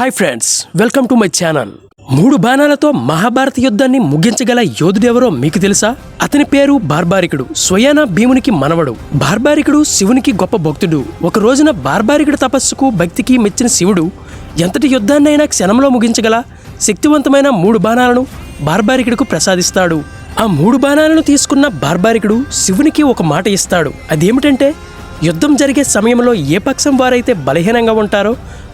Hi friends welcome to my channel మూడు బాణాలతో మహాభారత యుద్ధాన్ని ముగించగల యోధుడెవరో మీకు తెలుసా? అతని పేరు బార్బారికుడు. స్వయానా భీమునికి మనవడు. బార్బారికుడు శివునికి గొప్ప భక్తుడు. ఒక రోజున బార్బారికుడు తపస్సుకు భక్తికి మెచ్చిన శివుడు ఎంతటి యుద్ధాన్నైనా క్షణంలో ముగించగల శక్తివంతమైన మూడు బాణాలను బార్బారికుడుకు ప్రసాదిస్తాడు. ఆ మూడు బాణాలను తీసుకున్న బార్బారికుడు శివునికి ఒక మాట ఇస్తాడు. అదేమిటంటే యుద్ధం జరిగే సమయంలో ఏ పక్షం వారైతే బలహీనంగా ఉంటారో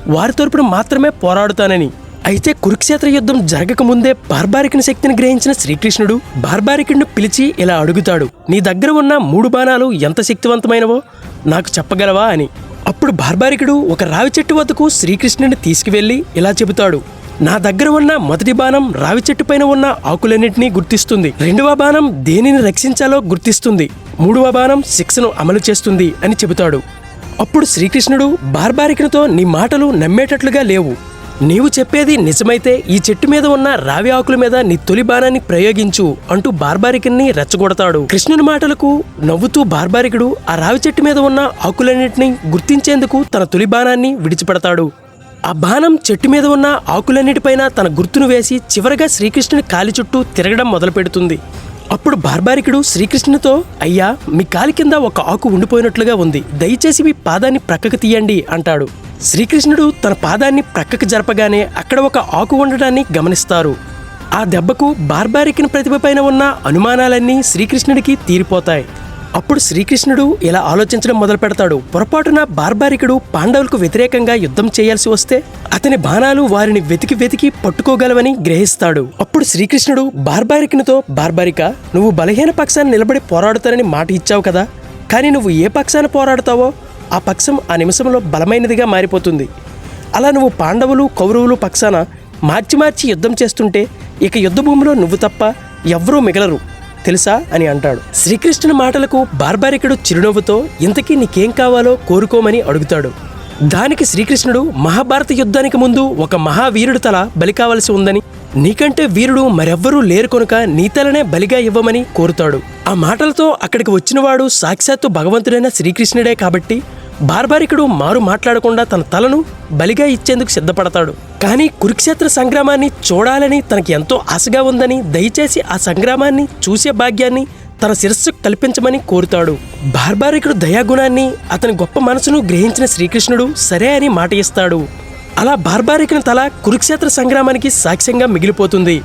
వారి తరపున మాత్రమే పోరాడుతానని. అయితే కురుక్షేత్ర యుద్ధం జరగకముందే బార్బారికుని శక్తిని గ్రహించిన శ్రీకృష్ణుడు బార్బారికుడిని పిలిచి ఇలా అడుగుతాడు నీ దగ్గర ఉన్న మూడు బాణాలు ఎంత శక్తివంతమైనవో నాకు చెప్పగలవా? అని. అప్పుడు బార్బారికుడు ఒక రావి చెట్టు వద్దకు శ్రీకృష్ణుని తీసుకువెళ్ళి ఇలా చెబుతాడు నా దగ్గర ఉన్న మొదటి బాణం రావి చెట్టు పైన ఉన్న ఆకులన్నింటినీ గుర్తిస్తుంది. రెండవ బాణం దేనిని రక్షించాలో గుర్తిస్తుంది. మూడవ బాణం శిక్షను అమలు చేస్తుంది అని చెబుతాడు. అప్పుడు శ్రీకృష్ణుడు బార్బారికునితో నీ మాటలు నమ్మేటట్లుగా లేవు. నీవు చెప్పేది నిజమైతే ఈ చెట్టు మీద ఉన్న రావి ఆకుల మీద నీ తొలి బాణాన్ని ప్రయోగించు అంటూ బార్బారికుని రెచ్చగొడతాడు. కృష్ణుని మాటలకు నవ్వుతూ బార్బారికుడు ఆ రావి చెట్టు మీద ఉన్న ఆకులన్నింటినీ గుర్తించేందుకు తన తొలి బాణాన్ని విడిచిపెడతాడు. ఆ బాణం చెట్టు మీద ఉన్న ఆకులన్నిటిపైన తన గుర్తును వేసి చివరగా శ్రీకృష్ణుని కాలి చుట్టూ తిరగడం మొదలుపెడుతుంది. అప్పుడు బార్బారికుడు శ్రీకృష్ణుతో అయ్యా మీ కాలి కింద ఒక ఆకు ఉండిపోయినట్లుగా ఉంది. దయచేసి మీ పాదాన్ని ప్రక్కకు తీయండి అంటాడు. శ్రీకృష్ణుడు తన పాదాన్ని ప్రక్కకు జరపగానే అక్కడ ఒక ఆకు ఉండడాన్ని గమనిస్తారు. ఆ దెబ్బకు బార్బారికిన ప్రతిభ పైన ఉన్న అనుమానాలన్నీ శ్రీకృష్ణుడికి తీరిపోతాయి. అప్పుడు శ్రీకృష్ణుడు ఇలా ఆలోచించడం మొదలు పెడతాడు పొరపాటున బార్బారికుడు పాండవులకు వ్యతిరేకంగా యుద్ధం చేయాల్సి వస్తే అతని బాణాలు వారిని వెతికి వెతికి పట్టుకోగలవని గ్రహిస్తాడు. అప్పుడు శ్రీకృష్ణుడు బార్బారికునితో బార్బారిక నువ్వు బలహీన పక్షాన్ని నిలబడి పోరాడుతానని మాట ఇచ్చావు కదా. కానీ నువ్వు ఏ పక్షాన పోరాడుతావో ఆ పక్షం ఆ నిమిషంలో బలమైనదిగా మారిపోతుంది. అలా నువ్వు పాండవులు కౌరవులు పక్షాన మార్చి మార్చి యుద్ధం చేస్తుంటే ఇక యుద్ధభూమిలో నువ్వు తప్ప ఎవ్వరూ మిగలరు. తెలుసా అని అంటాడు. శ్రీకృష్ణుని మాటలకు బార్బారికుడు చిరునవ్వుతో ఇంతకీ నీకేం కావాలో కోరుకోమని అడుగుతాడు. దానికి శ్రీకృష్ణుడు మహాభారత యుద్ధానికి ముందు ఒక మహావీరుడు తల బలి కావలసి ఉందని నీకంటే వీరుడు మరెవ్వరూ లేరు కొనుక నీ తలనే బలిగా ఇవ్వమని కోరుతాడు. ఆ మాటలతో అక్కడికి వచ్చినవాడు సాక్షాత్తు భగవంతుడైన శ్రీకృష్ణుడే కాబట్టి బార్బారికుడు మారు మాట్లాడకుండా తన తలను బలిగా ఇచ్చేందుకు సిద్ధపడతాడు. కానీ కురుక్షేత్ర సంగ్రామాన్ని చూడాలని తనకి ఎంతో ఆశగా ఉందని దయచేసి ఆ సంగ్రామాన్ని చూసే భాగ్యాన్ని తన శిరస్సు కల్పించమని కోరుతాడు. బార్బారికుడు దయాగుణాన్ని అతని గొప్ప మనసును గ్రహించిన శ్రీకృష్ణుడు సరే అని మాట ఇస్తాడు. అలా బార్బారికుని తల కురుక్షేత్ర సంగ్రామానికి సాక్ష్యంగా మిగిలిపోతుంది.